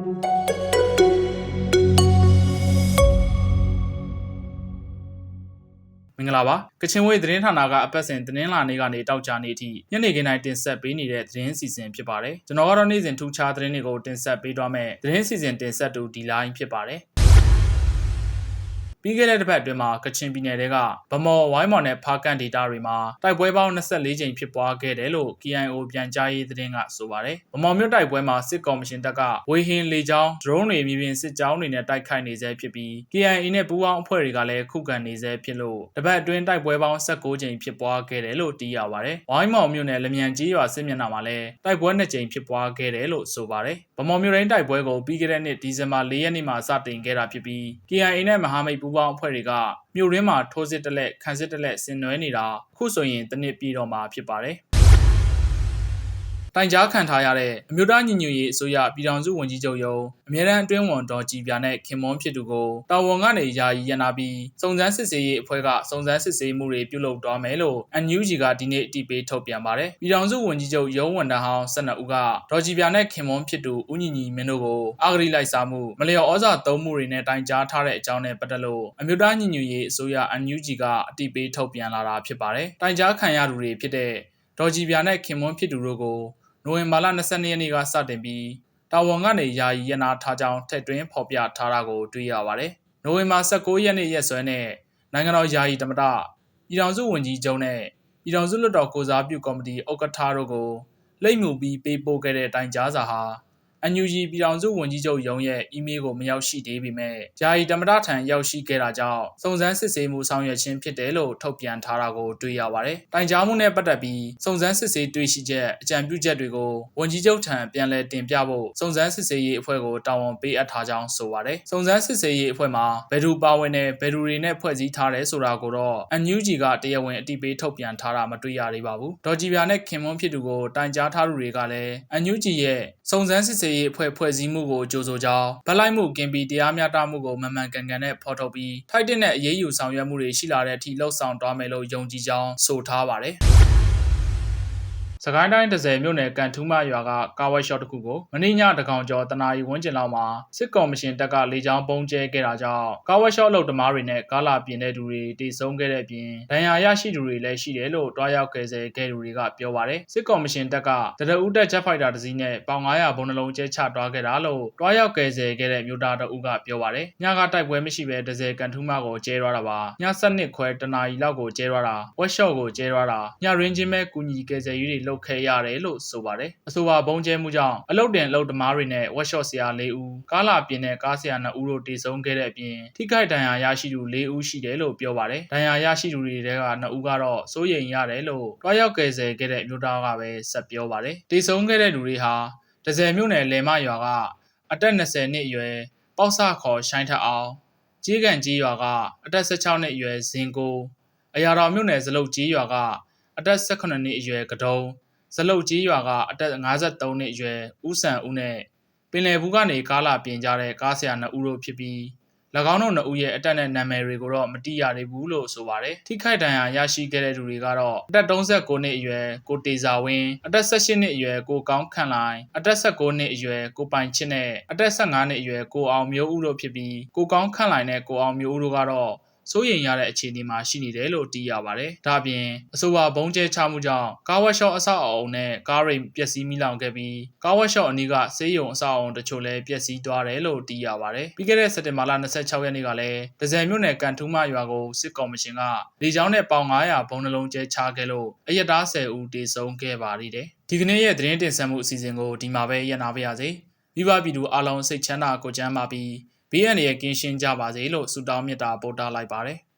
မင်္ဂလာပါကချင်ဝေးသတင်းဌာနကအပတ်စဉ်သတင်းလာနေကနေတောက်ကြနေအထိညနေခင်းတိုင်းတင်ဆက်ပေးနေတဲ့သတင်းစီစဉ်ဖြစ်ပါတယ်ကျွန်တော်ကတော့နေ့စဉ်ထူးခြားသတင်းတွေကိုတင်ဆက်ပေးသွားမယ်သတင်းစီစဉ်တင်ဆက်တူဒီလိုင်းဖြစ်ပါတယ် ပြီးခဲ့တဲ့တစ်ပတ်အတွင်းမှာကချင်ပြည်နယ်ကဗမော်ဝိုင်းမော်နဲ့ဖားကန်ဒေတာတွေမှာတိုက်ပွဲပေါင်း24ကြိမ်ဖြစ်ပွားခဲ့တယ်လို့ KIO ပြန်ကြားရေးသတင်းကဆိုပါတယ်။ဗမော်မြို့တိုက်ပွဲမှာစစ်ကောင်မရှင်တပ်ကဝေဟင်လေကြောင်း drone တွေမြေပြင်စစ်ကြောင်းတွေနဲ့တိုက်ခိုက်နေဆဲဖြစ်ပြီး KIA နဲ့ပူးပေါင်းအဖွဲ့တွေကလည်းခုခံနေဆဲဖြစ်လို့တပတ်အတွင်းတိုက်ပွဲပေါင်း16ကြိမ်ဖြစ်ပွားခဲ့တယ်လို့သိရပါတယ်။ဝိုင်းမော်မြို့နယ်လမြန်ကြီးရွာစစ်မျက်နှာမှာလည်းတိုက်ပွဲ2ကြိမ်ဖြစ်ပွားခဲ့တယ်လို့ဆိုပါတယ်။ဗမော်မြို့ရင်းတိုက်ပွဲကိုပြီးခဲ့တဲ့နှစ်ဒီဇင်ဘာ4ရက်နေ့မှာစတင်ခဲ့တာဖြစ်ပြီး KIA နဲ့မဟာမိတ်ပူးပေါင်းအဖွဲ့တွေကမြို့ရင်းမှာထိုးစစ်တက်လက်ခန်းစစ်တက်လက်ဆင်နွှဲနေတာခုဆိုရင်တစ်နှစ်ပြည့်တော့မှာဖြစ်ပါတယ်။ တိုင်ကြားခံထားရတဲ့အမျိုးသားညီညွတ်ရေးအစိုးရပြည်ထောင်စုဝန်ကြီးချုပ်ရုံးအမြဲတမ်းအတွင်းဝန်တော်ကြည်ပြာနဲ့ခင်မွန်းဖြစ်သူကိုတာဝန်ကနေယာယီရနာပြီးစုံစမ်းစစ်ဆေးရေးအဖွဲ့ကစုံစမ်းစစ်ဆေးမှုတွေပြုလုပ်သွားမယ်လို့ NUG ကဒီနေ့အတိပေးထုတ်ပြန်ပါတယ်။ပြည်ထောင်စုဝန်ကြီးချုပ်ရုံးဝန်ထမ်းဟောင်း12ဦးကဒေါ်ကြည်ပြာနဲ့ခင်မွန်းဖြစ်သူဦးညီညီမင်းတို့ကိုအာဂရိလိုက်စားမှုမလျော်ဩဇာသုံးမှုတွေနဲ့တိုင်ကြားထားတဲ့အကြောင်းနဲ့ပတ်သက်လို့အမျိုးသားညီညွတ်ရေးအစိုးရ NUG ကအတိပေးထုတ်ပြန်လာတာဖြစ်ပါတယ်။တိုင်ကြားခံရသူတွေဖြစ်တဲ့ဒေါ်ကြည်ပြာနဲ့ခင်မွန်းဖြစ်သူတို့ကို နိုဝင်ဘာလ22ရက်နေ့ကစတင်ပြီးတာဝန်ကနေယာယီရနာထားကြောင်းထက်တွင်းဖော်ပြထားတာကိုတွေ့ရပါတယ်။နိုဝင်ဘာ16ရက်နေ့ရက်စွဲနဲ့နိုင်ငံတော်ယာယီတမတပြည်ထောင်စုဝန်ကြီးချုပ်နဲ့ပြည်ထောင်စုလွှတ်တော်ကိုစားပြုကော်မတီဥက္ကဋ္ဌတို့ကိုလိပ်မှုပြီးပေးပို့ခဲ့တဲ့တိုင်ကြားစာဟာ NUG ပြည်ထောင်စုဝန်ကြီးချုပ်ရုံးရဲ့အီးမေးလ်ကိုမရောက်ရှိသေးပေမဲ့ယာယီတမတထံရောက်ရှိခဲ့တာကြောင့်စုံစမ်းစစ်ဆေးမှုဆောင်ရွက်ခြင်းဖြစ်တယ်လို့ထုတ်ပြန်ထားတာကိုတွေ့ရပါတယ်။တိုင်ကြားမှုနဲ့ပတ်သက်ပြီးစုံစမ်းစစ်ဆေးတွေ့ရှိချက်အကြံပြုချက်တွေကိုဝန်ကြီးချုပ်ထံပြန်လည်တင်ပြဖို့စုံစမ်းစစ်ဆေးရေးအဖွဲ့ကိုတာဝန်ပေးအပ်ထားကြောင်းဆိုပါတယ်။စုံစမ်းစစ်ဆေးရေးအဖွဲ့မှာဘယ်သူပါဝင်တယ်ဘယ်သူတွေနဲ့ဖွဲ့စည်းထားတယ်ဆိုတာကိုတော့ NUG ကတရားဝင်အတိပေးထုတ်ပြန်ထားတာမတွေ့ရသေးပါဘူး။ဒေါ်ကြည်ပြာနဲ့ခင်မွန်းဖြစ်သူကိုတိုင်ကြားထားသူတွေကလည်း NUG ရဲ့စုံစမ်းစစ်ဆေးရေးအဖွဲ့ဖွဲ့စည်းမှုကိုကြိုဆိုကြောင်းဗလိုက်မှုကင်ပြီးတရားမျှတမှုကိုမမှန်ကန်ကန်နဲ့ဖော်ထုတ်ပြီးထိုက်တဲ့အရေးယူဆောင်ရွက်မှုတွေရှိလာတဲ့အထိလှုပ်ဆောင်သွားမယ်လို့ယုံကြည်ကြောင်းဆိုထားပါတယ်။ စကိုင်းတိုင်းဒဇယ်မြို့နယ်ကန်ထူးမရွာကကားဝက်ရှော့တစ်ခုကိုမင်းညတကောင်ကျော်တနာရီဝန်းကျင်လောက်မှာစစ်ကောင်မရှင်တပ်ကလေကြောင်းပုံကျဲခဲ့တာကြောင့်ကားဝက်ရှော့လုပ်သမားတွေနဲ့ကားလာပြင်တဲ့သူတွေတိတ်ဆုံးခဲ့တဲ့အပြင်ဒဏ်ရာရရှိသူတွေလည်းရှိတယ်လို့တွားရောက်ကယ်ဆယ်ခဲ့သူတွေကပြောပါတယ်စစ်ကောင်မရှင်တပ်ကတရဦးတက်ဂျက်ဖိုက်တာတစ်စီးနဲ့ပေါင်900ဘုံနှလုံးကျဲချတွားခဲ့တာလို့တွားရောက်ကယ်ဆယ်ခဲ့တဲ့မြို့သားတအုပ်ကပြောပါတယ်ညကတိုက်ပွဲမရှိဘဲဒဇယ်ကန်ထူးမကိုကျဲသွားတာပါည7ခွဲတနာရီလောက်ကိုကျဲသွားတာဝက်ရှော့ကိုကျဲသွားတာညရင်းချင်းပဲကူညီကယ်ဆယ်ရေးတွေလုပ်ခဲ့ရတယ်လို့လို့ဆိုပါတယ်။အဆိုပါဘုံကျဲမှုကြောင့်အလုတ်တင်အလုတ်သမားတွေနဲ့ဝက်ရှော့ဆရာ၄ဦးကားလာပြင်းတဲ့ကားဆရာ2ဦးတို့တေဆုံးခဲ့တဲ့အပြင်ထိခိုက်ဒဏ်ရာရရှိသူ၄ဦးရှိတယ်လို့ပြောပါတယ်။ဒဏ်ရာရရှိသူတွေထဲက2ဦးကတော့စိုးရိမ်ရတယ်လို့တွားရောက်ကယ်ဆယ်ခဲ့တဲ့မြို့သားကပဲဆက်ပြောပါတယ်။တေဆုံးခဲ့တဲ့လူတွေဟာဒဇယ်မြို့နယ်လယ်မရွာကအသက်20နှစ်အရွယ်ပေါ့ဆခေါ်ရှိုင်းထက်အောင်ကြီးကန်ကြီးရွာကအသက်16နှစ်အရွယ်ဇင်ကိုအရာတော်မြို့နယ်ဇလုတ်ကြီးရွာက အသက်18နှစ်အရွယ်ကတုံးဇလုတ်ကြီးရွာကအသက်53နှစ်အရွယ်ဦးဆန်ဦးနဲ့ပင်လယ်ဘူးကနေကားလာပြင်ကြတဲ့ကားဆရာ2ဦးတို့ဖြစ်ပြီး၎င်းတို့2ဦးရဲ့အတက်နဲ့နာမည်တွေကိုတော့မတိရသေးဘူးလို့ဆိုပါတယ်။ထိခိုက်ဒဏ်ရာရရှိခဲ့တဲ့သူတွေကတော့အသက်39နှစ်အရွယ်ကိုတေဇာဝင်းအသက်18နှစ်အရွယ်ကိုကောင်းခန့်လိုင်အသက်19နှစ်အရွယ်ကိုပိုင်ချစ်နဲ့အသက်15နှစ်အရွယ်ကိုအောင်မျိုးဦးတို့ဖြစ်ပြီးကိုကောင်းခန့်လိုင်နဲ့ကိုအောင်မျိုးဦးတို့ကတော့ စိုးရိမ်ရတဲ့အခြေအနေမှာရှိနေတယ်လို့သိရပါတယ်။ဒါ့အပြင်အဆိုပါဘုံကျဲချမှုကြောင့်ကားဝက်ရှော့အဆောက်အအုံနဲ့ကားရိမ်ပျက်စီးမိလောင်ခဲ့ပြီးကားဝက်ရှော့အနီးကဆေးရုံအဆောက်အအုံတချို့လည်းပျက်စီးသွားတယ်လို့သိရပါတယ်။ပြီးခဲ့တဲ့စက်တင်ဘာလ26ရက်နေ့ကလည်းဒဇယ်မြို့နယ်ကန်ထူးမရွာကိုစစ်ကောင်မရှင်ကလေကြောင်းနဲ့ပေါင်900ဘုံနှလုံးကျဲချခဲ့လို့အရက်သား10ဦးတေဆုံးခဲ့ပါသေးတယ်။ဒီကနေ့ရဲ့သတင်းတင်ဆက်မှုအစီအစဉ်ကိုဒီမှာပဲရပ်နာပါရစေ။မိဘပြည်သူအားလုံးစိတ်ချမ်းသာကိုကြမ်းပါပြီး ဘေးအန္တရာယ်ကင်းရှင်းကြပါစေလို့ဆုတောင်းမေတ္တာပို့တာလိုက်ပါတယ်။